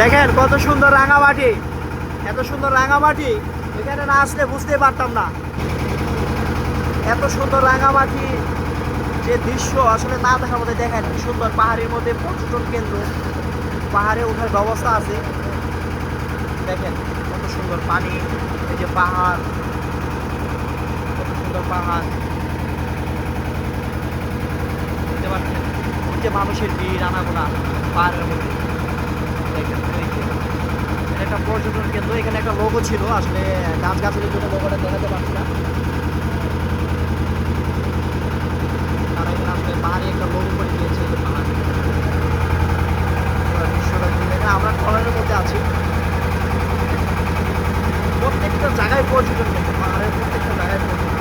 দেখেন কত সুন্দর রাঙামাটি, এত সুন্দর রাঙামাটি, এখানে না আসলে বুঝতে পারতাম না। এত সুন্দর রাঙামাটি, যে দৃশ্য আসলে না দেখার মধ্যে দেখেন সুন্দর পাহাড়ের মধ্যে পর্যটন কেন্দ্র, পাহাড়ে ওঠার ব্যবস্থা আছে। দেখেন কত সুন্দর পানি, এই যে পাহাড়, কত সুন্দর পাহাড়। বুঝতে পারছেন? যে মানুষের ভিড়, আনাগোনা পাহাড়ের মধ্যে। একটা পর্যটন কেন্দ্র, এখানে একটা লোগো ছিল, আসলে গাছ গাছের জন্য লোগোটা দেখাতে পারছি না। তারা এখানে আসলে পাহাড়ে একটা লোগো করে দিয়েছে পাহাড়। আমরা ট্রলারের মধ্যে আছি। প্রত্যেকটা জায়গায় পর্যটন কেন্দ্র, পাহাড়ের প্রত্যেকটা জায়গায় পর্যটন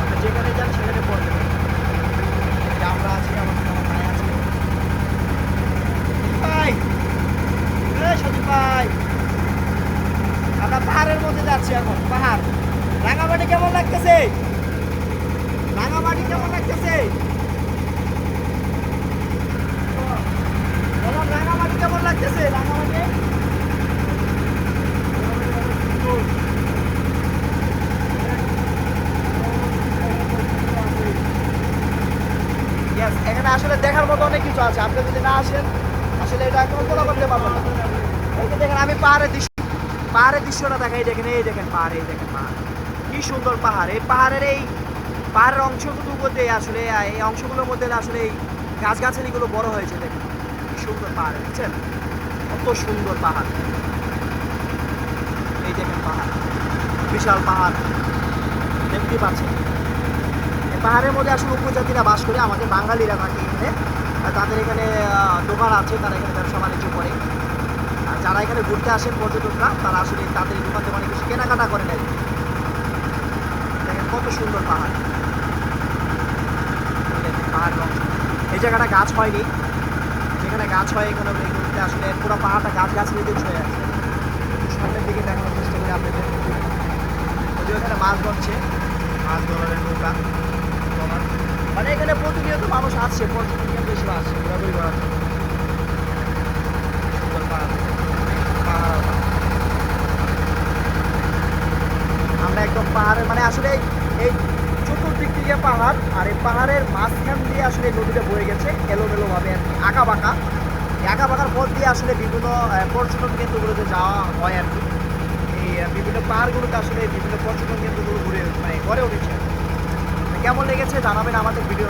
আপনি যেখানে যান সেখানে পর্যটন এই যে আমরা আছি আমাদের আমার ভাই আছে ভাই এই ভাই। আমরা পাহাড়ের মধ্যে যাচ্ছি এখন, পাহাড়। রাঙামাটি কেমন লাগতেছে? রাঙামাটি কেমন লাগতেছে? রাঙামাটি কেমন লাগতেছে? রাঙামাটি? এখানে আসলে দেখার মতো অনেক কিছু আছে। আপনি যদি না আসেন, আসলে এটা কল্পনা করতে পারবেন না। দেখেন, আমি পাহাড়ের দৃশ্য পাহাড়ের দৃশ্যটা দেখাই দেখেন, এই দেখেন পাহাড়, এই দেখেন পাহাড়। কি সুন্দর পাহাড়। এই পাহাড়ের এই পাহাড়ের অংশগুলোর মধ্যে আসলে এই অংশগুলোর মধ্যে আসলে এই গাছগাছালিগুলো বড় হয়েছে, দেখেন। কি সুন্দর পাহাড়, বুঝছেন? কত সুন্দর পাহাড়। এই দেখেন পাহাড়। বিশাল পাহাড়। দেখতে পাচ্ছেন? পাহাড়ের মধ্যে আসলে উপজাতিরা বাস করে, আমাদের বাঙালিরা থাকে এখানে। তাদের এখানে দোকান আছে, তারা এখানে ব্যবসা বাণিজ্য করে। যারা এখানে ঘুরতে আসেন পর্যটকরা। তারা আসলে তাদের দোকান থেকে অনেক কিছু কেনাকাটা করে নেয়। দেখেন কত সুন্দর পাহাড়। পাহাড় এই জায়গাটা গাছ হয়নি। যেখানে গাছ হয় এখানে ঘুরতে আসলে পুরো পাহাড়টা গাছ গাছ নিয়ে ছয়ে আছে। সামনের দিকে দেখানোর চেষ্টা করি আপনাদের। যদিও এখানে মাছ ধরছে। মাছ ধরার নৌকা। মানে এখানে প্রতিনিয়ত মানুষ আসছে পর্যটন হিসেবে আসছে ঘোরাঘুরি করার জন্য। সুন্দর পাহাড় পাহাড় আমরা একদম পাহাড়ের মানে আসলে এই- চতুর্দিক থেকে পাহাড়, আর এই পাহাড়ের মাঝখান দিয়ে আসলে নদীটা বয়ে গেছে এলোমেলোভাবে আর কি আঁকা বাঁকা আঁকা বাঁকার পথ দিয়ে আসলে বিভিন্ন পর্যটন কেন্দ্রগুলোতে যাওয়া হয় আর কি। এই বিভিন্ন পাহাড়গুলোতে আসলে বিভিন্ন পর্যটন কেন্দ্রগুলো ঘুরে মানে গড়ে উঠেছে। কেমন লেগেছে জানাবেন আমাদের ভিডিও